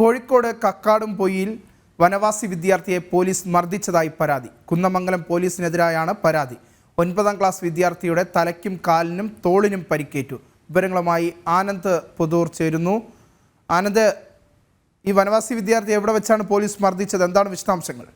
കോഴിക്കോട് കക്കാടും പൊയ്യിൽ വനവാസി വിദ്യാർത്ഥിയെ പോലീസ് മർദ്ദിച്ചതായി പരാതി. കുന്നമംഗലം പോലീസിനെതിരായാണ് പരാതി. ഒൻപതാം ക്ലാസ് വിദ്യാർത്ഥിയുടെ തലയ്ക്കും കാലിനും തോളിനും പരിക്കേറ്റു. വിവരങ്ങളുമായി ആനന്ദ് പുതൂർ ചേരുന്നു. ആനന്ദ് ഈ വനവാസി വിദ്യാർത്ഥി എവിടെ വെച്ചാണ് പോലീസ് മർദ്ദിച്ചത്? എന്താണ് വിശദാംശങ്ങൾ?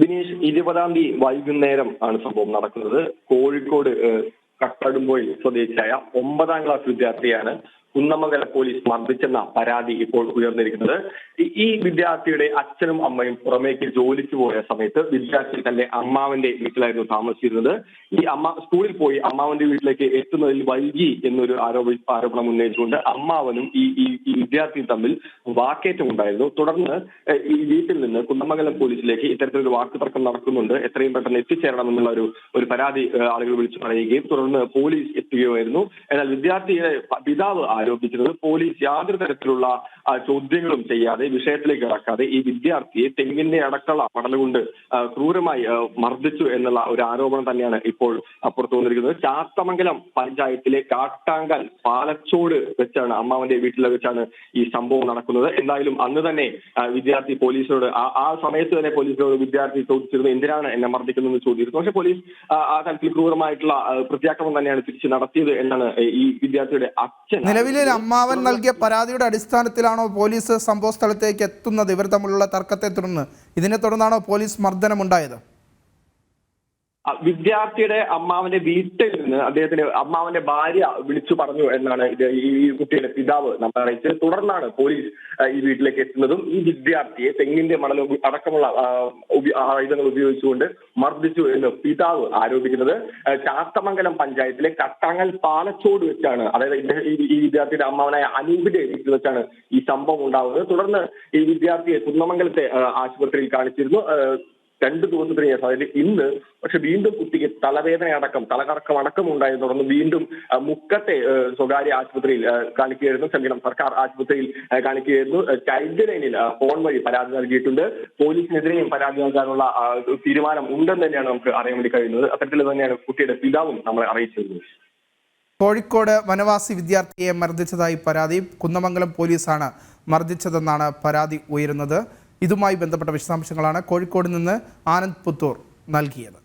ബിനീഷ് ഇരുപതാം തീയതി വൈകുന്നേരം ആണ് സംഭവം നടക്കുന്നത്. കോഴിക്കോട് ഏഹ്, കക്കാടുംപോയിൽ സ്വദേശിയായ ഒമ്പതാം ക്ലാസ് വിദ്യാർത്ഥിയാണ് കുന്നമംഗല പോലീസ് മർദ്ദിച്ചെന്ന പരാതി ഇപ്പോൾ ഉയർന്നിരിക്കുന്നത്. ഈ- വിദ്യാർത്ഥിയുടെ അച്ഛനും അമ്മയും പുറമേക്ക് ജോലിക്ക് പോയ സമയത്ത് വിദ്യാർത്ഥി തന്റെ അമ്മാവന്റെ വീട്ടിലായിരുന്നു താമസിച്ചിരുന്നത്. ഈ അമ്മ സ്കൂളിൽ പോയി അമ്മാവന്റെ വീട്ടിലേക്ക് എത്തുന്നതിൽ വൈകി എന്നൊരു ആരോപ ആരോപണം ഉന്നയിച്ചുകൊണ്ട് അമ്മാവനും ഈ ഈ വിദ്യാർത്ഥിയും തമ്മിൽ വാക്കേറ്റം ഉണ്ടായിരുന്നു. തുടർന്ന് ഈ വീട്ടിൽ നിന്ന് കുന്നമംഗലം പോലീസിലേക്ക് ഇത്തരത്തിലൊരു വാക്ക് തർക്കം നടക്കുന്നുണ്ട്. എത്രയും പെട്ടെന്ന് എത്തിച്ചേരണമെന്നുള്ള ഒരു ഒരു പരാതി ആളുകൾ വിളിച്ചു പറയുകയും തുടർന്ന് പോലീസ് എത്തുകയായിരുന്നു എന്നാൽ വിദ്യാർത്ഥിയുടെ പിതാവ് ആരോപിക്കുന്നത്. പോലീസ് യാതൊരു തരത്തിലുള്ള ചോദ്യങ്ങളും ചെയ്യാതെ വിഷയത്തിലേക്ക് ഇറക്കാതെ ഈ വിദ്യാർത്ഥിയെ തെങ്ങിന്റെ അടക്കള പടലുകൊണ്ട് ക്രൂരമായി മർദ്ദിച്ചു എന്നുള്ള ഒരു ആരോപണം തന്നെയാണ് ഇപ്പോൾ പുറത്തു വന്നിരിക്കുന്നത്. ചാത്തമംഗലം പഞ്ചായത്തിലെ കാട്ടാങ്കൽ പാലച്ചോട് വെച്ചാണ് അമ്മാവന്റെ വീട്ടിൽ വെച്ചാണ് ഈ സംഭവം നടക്കുന്നത്. എന്തായാലും അന്ന് തന്നെ വിദ്യാർത്ഥി പോലീസിനോട് ആ- സമയത്ത് തന്നെ പോലീസിനോട് വിദ്യാർത്ഥി ചോദിച്ചിരുന്നു എന്തിനാണ് എന്നെ മർദ്ദിക്കുന്നതെന്ന് ചോദിച്ചിരുന്നു. പക്ഷെ പോലീസ് ആ തരത്തിൽ ക്രൂരമായിട്ടുള്ള പ്രത്യാക്രമം തന്നെയാണ് തിരിച്ച് നടത്തിയത് എന്നാണ് ഈ വിദ്യാർത്ഥിയുടെ അച്ഛൻ നിലവിലെ അമ്മാവൻ നൽകിയ പരാതിയുടെ അടിസ്ഥാനത്തിലാണോ പോലീസ് സംഭവ സ്ഥലത്തേക്ക് എത്തുന്നത്? ഇവർ തമ്മിലുള്ള തർക്കത്തെ തുടർന്ന് ഇതിനെ തുടർന്നാണോ പോലീസ് മർദ്ദനമുണ്ടായത്? വിദ്യാർത്ഥിയുടെ അമ്മാവന്റെ വീട്ടിൽ നിന്ന് അദ്ദേഹത്തിന് അമ്മാവന്റെ ഭാര്യ വിളിച്ചു പറഞ്ഞു എന്നാണ് ഇത് ഈ കുട്ടിയുടെ പിതാവ് നമ്മൾ അറിയിച്ചത്. തുടർന്നാണ് പോലീസ് ഈ വീട്ടിലേക്ക് എത്തുന്നതും ഈ വിദ്യാർത്ഥിയെ തെങ്ങിന്റെ മണൽ അടക്കമുള്ള ആയുധങ്ങൾ ഉപയോഗിച്ചുകൊണ്ട് മർദ്ദിച്ചു എന്ന് പിതാവ് ആരോപിക്കുന്നത്. ചാത്തമംഗലം പഞ്ചായത്തിലെ കട്ടാങ്ങൽ പാലച്ചോട് വെച്ചാണ് അതായത് ഈ- വിദ്യാർത്ഥിയുടെ അമ്മാവനായ അനൂപിന്റെ വീട്ടിൽ വെച്ചാണ് ഈ സംഭവം ഉണ്ടാവുന്നത്. തുടർന്ന് ഈ വിദ്യാർത്ഥിയെ കുന്നമംഗലത്തെ ആശുപത്രിയിൽ കാണിച്ചിരുന്നു. രണ്ട് ദിവസത്തിന് ശേഷം ഇന്ന് പക്ഷെ വീണ്ടും കുട്ടിക്ക് തലവേദന അടക്കം തലകറക്കം അടക്കം ഉണ്ടായെന്ന് തുടർന്ന് വീണ്ടും മുക്കത്തെ സ്വകാര്യ ആശുപത്രിയിൽ കാണിക്കുകയായിരുന്നു. ക്ഷമിക്കണം സർക്കാർ ആശുപത്രിയിൽ കാണിക്കുകയായിരുന്നു. ചൈൽഡ് ലൈനിൽ ഫോൺ വഴി പരാതി നൽകിയിട്ടുണ്ട്. പോലീസിനെതിരെയും പരാതി നൽകാനുള്ള തീരുമാനം ഉണ്ടെന്ന് തന്നെയാണ് നമുക്ക് അറിയാൻ വേണ്ടി കഴിയുന്നത്. അത്തരത്തിൽ തന്നെയാണ് കുട്ടിയുടെ പിതാവും നമ്മളെ അറിയിച്ചിരുന്നത്. കോഴിക്കോട് വനവാസി വിദ്യാർത്ഥിയെ മർദ്ദിച്ചതായി പരാതി. കുന്നമംഗലം പോലീസാണ് മർദ്ദിച്ചതെന്നാണ് പരാതി ഉയരുന്നത്. ഇതുമായി ബന്ധപ്പെട്ട വിശദാംശങ്ങളാണ് കോഴിക്കോട് നിന്ന് ആനന്ദ് പുത്തൂർ നൽകിയത്.